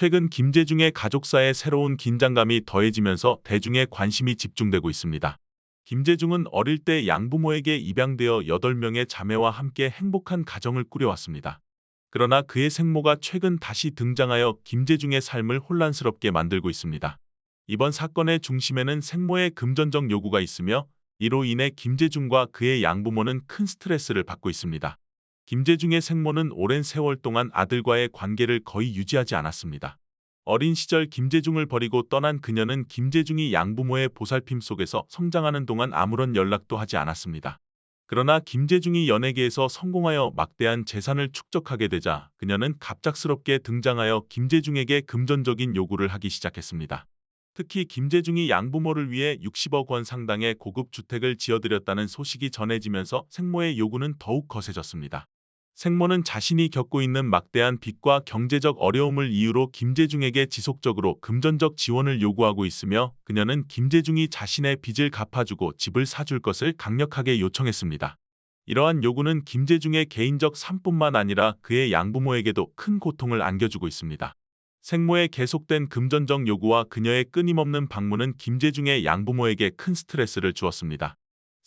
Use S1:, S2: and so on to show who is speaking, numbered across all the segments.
S1: 최근 김재중의 가족사에 새로운 긴장감이 더해지면서 대중의 관심이 집중되고 있습니다. 김재중은 어릴 때 양부모에게 입양되어 8명의 자매와 함께 행복한 가정을 꾸려왔습니다. 그러나 그의 생모가 최근 다시 등장하여 김재중의 삶을 혼란스럽게 만들고 있습니다. 이번 사건의 중심에는 생모의 금전적 요구가 있으며 이로 인해 김재중과 그의 양부모는 큰 스트레스를 받고 있습니다. 김재중의 생모는 오랜 세월 동안 아들과의 관계를 거의 유지하지 않았습니다. 어린 시절 김재중을 버리고 떠난 그녀는 김재중이 양부모의 보살핌 속에서 성장하는 동안 아무런 연락도 하지 않았습니다. 그러나 김재중이 연예계에서 성공하여 막대한 재산을 축적하게 되자 그녀는 갑작스럽게 등장하여 김재중에게 금전적인 요구를 하기 시작했습니다. 특히 김재중이 양부모를 위해 60억 원 상당의 고급 주택을 지어드렸다는 소식이 전해지면서 생모의 요구는 더욱 거세졌습니다. 생모는 자신이 겪고 있는 막대한 빚과 경제적 어려움을 이유로 김재중에게 지속적으로 금전적 지원을 요구하고 있으며 그녀는 김재중이 자신의 빚을 갚아주고 집을 사줄 것을 강력하게 요청했습니다. 이러한 요구는 김재중의 개인적 삶뿐만 아니라 그의 양부모에게도 큰 고통을 안겨주고 있습니다. 생모의 계속된 금전적 요구와 그녀의 끊임없는 방문은 김재중의 양부모에게 큰 스트레스를 주었습니다.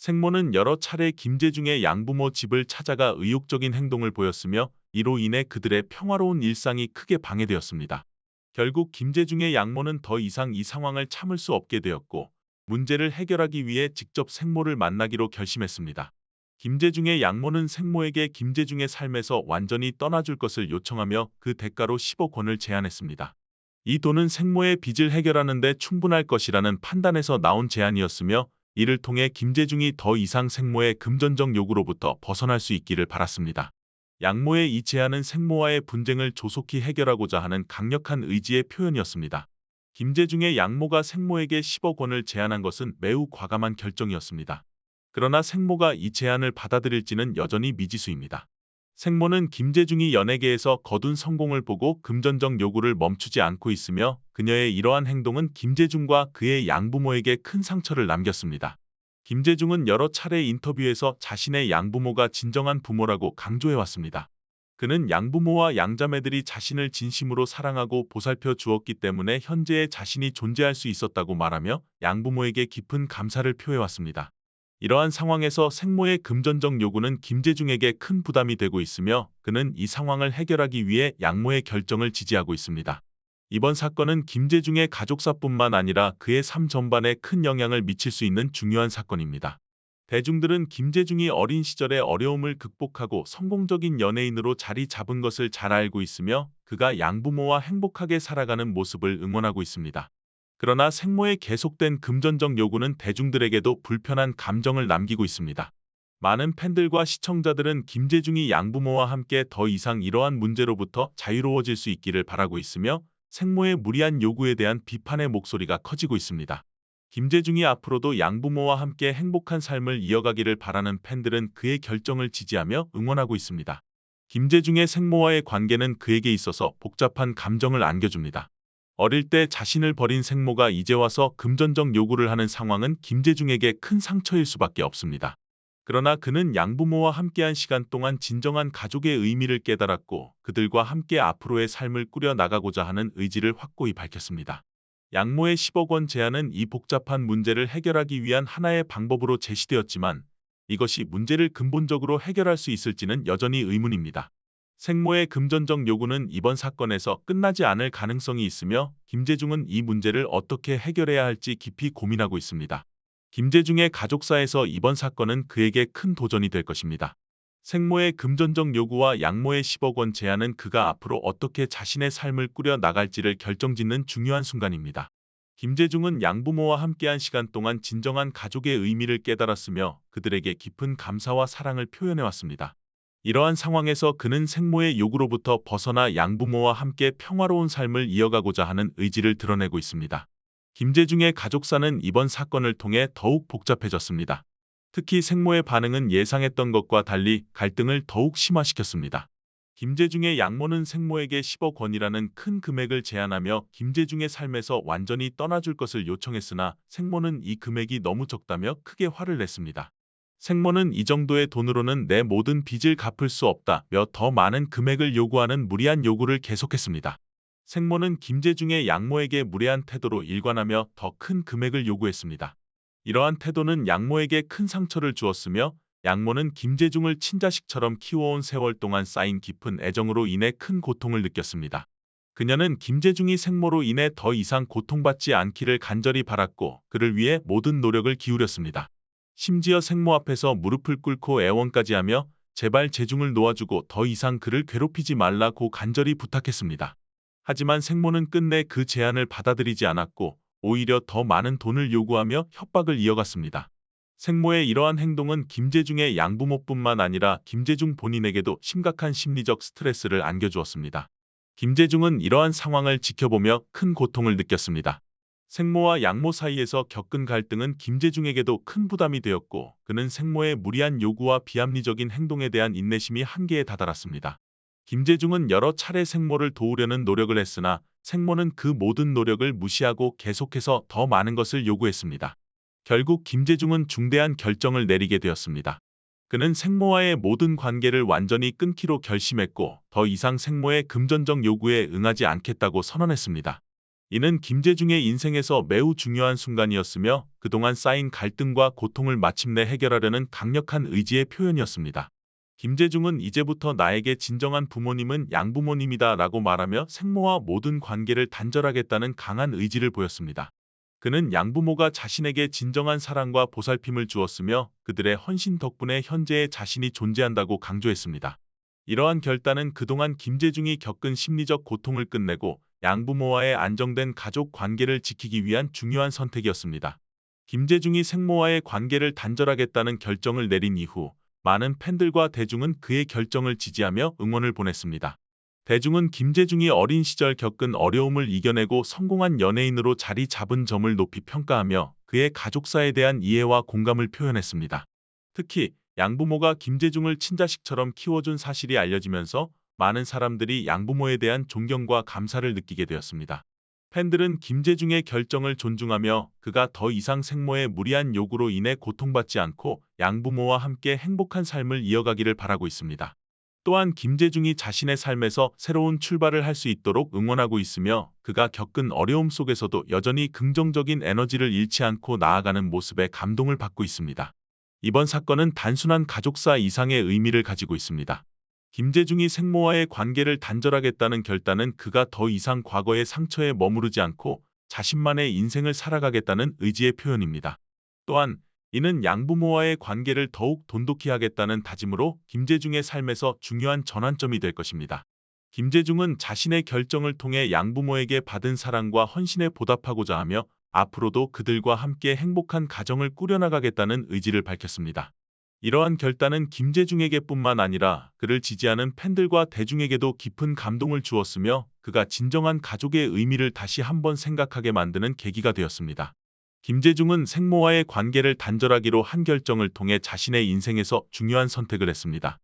S1: 생모는 여러 차례 김재중의 양부모 집을 찾아가 의욕적인 행동을 보였으며 이로 인해 그들의 평화로운 일상이 크게 방해되었습니다. 결국 김재중의 양모는 더 이상 이 상황을 참을 수 없게 되었고 문제를 해결하기 위해 직접 생모를 만나기로 결심했습니다. 김재중의 양모는 생모에게 김재중의 삶에서 완전히 떠나줄 것을 요청하며 그 대가로 10억 원을 제안했습니다. 이 돈은 생모의 빚을 해결하는 데 충분할 것이라는 판단에서 나온 제안이었으며 이를 통해 김재중이 더 이상 생모의 금전적 요구로부터 벗어날 수 있기를 바랐습니다. 양모의 이 제안은 생모와의 분쟁을 조속히 해결하고자 하는 강력한 의지의 표현이었습니다. 김재중의 양모가 생모에게 10억 원을 제안한 것은 매우 과감한 결정이었습니다. 그러나 생모가 이 제안을 받아들일지는 여전히 미지수입니다. 생모는 김재중이 연예계에서 거둔 성공을 보고 금전적 요구를 멈추지 않고 있으며 그녀의 이러한 행동은 김재중과 그의 양부모에게 큰 상처를 남겼습니다. 김재중은 여러 차례 인터뷰에서 자신의 양부모가 진정한 부모라고 강조해왔습니다. 그는 양부모와 양자매들이 자신을 진심으로 사랑하고 보살펴 주었기 때문에 현재의 자신이 존재할 수 있었다고 말하며 양부모에게 깊은 감사를 표해왔습니다. 이러한 상황에서 생모의 금전적 요구는 김재중에게 큰 부담이 되고 있으며 그는 이 상황을 해결하기 위해 양모의 결정을 지지하고 있습니다. 이번 사건은 김재중의 가족사뿐만 아니라 그의 삶 전반에 큰 영향을 미칠 수 있는 중요한 사건입니다. 대중들은 김재중이 어린 시절의 어려움을 극복하고 성공적인 연예인으로 자리 잡은 것을 잘 알고 있으며 그가 양부모와 행복하게 살아가는 모습을 응원하고 있습니다. 그러나 생모의 계속된 금전적 요구는 대중들에게도 불편한 감정을 남기고 있습니다. 많은 팬들과 시청자들은 김재중이 양부모와 함께 더 이상 이러한 문제로부터 자유로워질 수 있기를 바라고 있으며 생모의 무리한 요구에 대한 비판의 목소리가 커지고 있습니다. 김재중이 앞으로도 양부모와 함께 행복한 삶을 이어가기를 바라는 팬들은 그의 결정을 지지하며 응원하고 있습니다. 김재중의 생모와의 관계는 그에게 있어서 복잡한 감정을 안겨줍니다. 어릴 때 자신을 버린 생모가 이제 와서 금전적 요구를 하는 상황은 김재중에게 큰 상처일 수밖에 없습니다. 그러나 그는 양부모와 함께한 시간 동안 진정한 가족의 의미를 깨달았고 그들과 함께 앞으로의 삶을 꾸려 나가고자 하는 의지를 확고히 밝혔습니다. 양모의 10억 원 제안은 이 복잡한 문제를 해결하기 위한 하나의 방법으로 제시되었지만 이것이 문제를 근본적으로 해결할 수 있을지는 여전히 의문입니다. 생모의 금전적 요구는 이번 사건에서 끝나지 않을 가능성이 있으며 김재중은 이 문제를 어떻게 해결해야 할지 깊이 고민하고 있습니다. 김재중의 가족사에서 이번 사건은 그에게 큰 도전이 될 것입니다. 생모의 금전적 요구와 양모의 10억 원 제안은 그가 앞으로 어떻게 자신의 삶을 꾸려 나갈지를 결정짓는 중요한 순간입니다. 김재중은 양부모와 함께한 시간 동안 진정한 가족의 의미를 깨달았으며 그들에게 깊은 감사와 사랑을 표현해왔습니다. 이러한 상황에서 그는 생모의 요구로부터 벗어나 양부모와 함께 평화로운 삶을 이어가고자 하는 의지를 드러내고 있습니다. 김재중의 가족사는 이번 사건을 통해 더욱 복잡해졌습니다. 특히 생모의 반응은 예상했던 것과 달리 갈등을 더욱 심화시켰습니다. 김재중의 양모는 생모에게 10억 원이라는 큰 금액을 제안하며 김재중의 삶에서 완전히 떠나줄 것을 요청했으나 생모는 이 금액이 너무 적다며 크게 화를 냈습니다. 생모는 이 정도의 돈으로는 내 모든 빚을 갚을 수 없다며 더 많은 금액을 요구하는 무리한 요구를 계속했습니다. 생모는 김재중의 양모에게 무례한 태도로 일관하며 더 큰 금액을 요구했습니다. 이러한 태도는 양모에게 큰 상처를 주었으며 양모는 김재중을 친자식처럼 키워온 세월 동안 쌓인 깊은 애정으로 인해 큰 고통을 느꼈습니다. 그녀는 김재중이 생모로 인해 더 이상 고통받지 않기를 간절히 바랐고 그를 위해 모든 노력을 기울였습니다. 심지어 생모 앞에서 무릎을 꿇고 애원까지 하며 제발 재중을 놓아주고 더 이상 그를 괴롭히지 말라고 간절히 부탁했습니다. 하지만 생모는 끝내 그 제안을 받아들이지 않았고 오히려 더 많은 돈을 요구하며 협박을 이어갔습니다. 생모의 이러한 행동은 김재중의 양부모뿐만 아니라 김재중 본인에게도 심각한 심리적 스트레스를 안겨주었습니다. 김재중은 이러한 상황을 지켜보며 큰 고통을 느꼈습니다. 생모와 양모 사이에서 겪은 갈등은 김재중에게도 큰 부담이 되었고 그는 생모의 무리한 요구와 비합리적인 행동에 대한 인내심이 한계에 다다랐습니다. 김재중은 여러 차례 생모를 도우려는 노력을 했으나 생모는 그 모든 노력을 무시하고 계속해서 더 많은 것을 요구했습니다. 결국 김재중은 중대한 결정을 내리게 되었습니다. 그는 생모와의 모든 관계를 완전히 끊기로 결심했고 더 이상 생모의 금전적 요구에 응하지 않겠다고 선언했습니다. 이는 김재중의 인생에서 매우 중요한 순간이었으며 그동안 쌓인 갈등과 고통을 마침내 해결하려는 강력한 의지의 표현이었습니다. 김재중은 이제부터 나에게 진정한 부모님은 양부모님이다 라고 말하며 생모와 모든 관계를 단절하겠다는 강한 의지를 보였습니다. 그는 양부모가 자신에게 진정한 사랑과 보살핌을 주었으며 그들의 헌신 덕분에 현재의 자신이 존재한다고 강조했습니다. 이러한 결단은 그동안 김재중이 겪은 심리적 고통을 끝내고 양부모와의 안정된 가족 관계를 지키기 위한 중요한 선택이었습니다. 김재중이 생모와의 관계를 단절하겠다는 결정을 내린 이후 많은 팬들과 대중은 그의 결정을 지지하며 응원을 보냈습니다. 대중은 김재중이 어린 시절 겪은 어려움을 이겨내고 성공한 연예인으로 자리 잡은 점을 높이 평가하며 그의 가족사에 대한 이해와 공감을 표현했습니다. 특히 양부모가 김재중을 친자식처럼 키워준 사실이 알려지면서 많은 사람들이 양부모에 대한 존경과 감사를 느끼게 되었습니다. 팬들은 김재중의 결정을 존중하며 그가 더 이상 생모의 무리한 요구로 인해 고통받지 않고 양부모와 함께 행복한 삶을 이어가기를 바라고 있습니다. 또한 김재중이 자신의 삶에서 새로운 출발을 할 수 있도록 응원하고 있으며 그가 겪은 어려움 속에서도 여전히 긍정적인 에너지를 잃지 않고 나아가는 모습에 감동을 받고 있습니다. 이번 사건은 단순한 가족사 이상의 의미를 가지고 있습니다. 김재중이 생모와의 관계를 단절하겠다는 결단은 그가 더 이상 과거의 상처에 머무르지 않고 자신만의 인생을 살아가겠다는 의지의 표현입니다. 또한 이는 양부모와의 관계를 더욱 돈독히 하겠다는 다짐으로 김재중의 삶에서 중요한 전환점이 될 것입니다. 김재중은 자신의 결정을 통해 양부모에게 받은 사랑과 헌신에 보답하고자 하며 앞으로도 그들과 함께 행복한 가정을 꾸려나가겠다는 의지를 밝혔습니다. 이러한 결단은 김재중에게뿐만 아니라 그를 지지하는 팬들과 대중에게도 깊은 감동을 주었으며 그가 진정한 가족의 의미를 다시 한번 생각하게 만드는 계기가 되었습니다. 김재중은 생모와의 관계를 단절하기로 한 결정을 통해 자신의 인생에서 중요한 선택을 했습니다.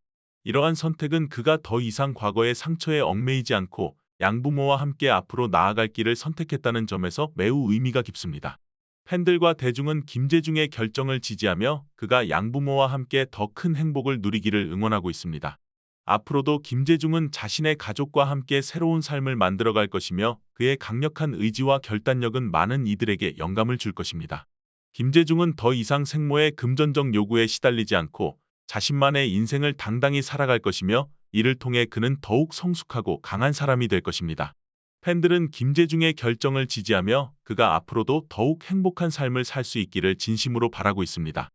S1: 이러한 선택은 그가 더 이상 과거의 상처에 얽매이지 않고 양부모와 함께 앞으로 나아갈 길을 선택했다는 점에서 매우 의미가 깊습니다. 팬들과 대중은 김재중의 결정을 지지하며 그가 양부모와 함께 더 큰 행복을 누리기를 응원하고 있습니다. 앞으로도 김재중은 자신의 가족과 함께 새로운 삶을 만들어갈 것이며 그의 강력한 의지와 결단력은 많은 이들에게 영감을 줄 것입니다. 김재중은 더 이상 생모의 금전적 요구에 시달리지 않고 자신만의 인생을 당당히 살아갈 것이며 이를 통해 그는 더욱 성숙하고 강한 사람이 될 것입니다. 팬들은 김재중의 결정을 지지하며 그가 앞으로도 더욱 행복한 삶을 살 수 있기를 진심으로 바라고 있습니다.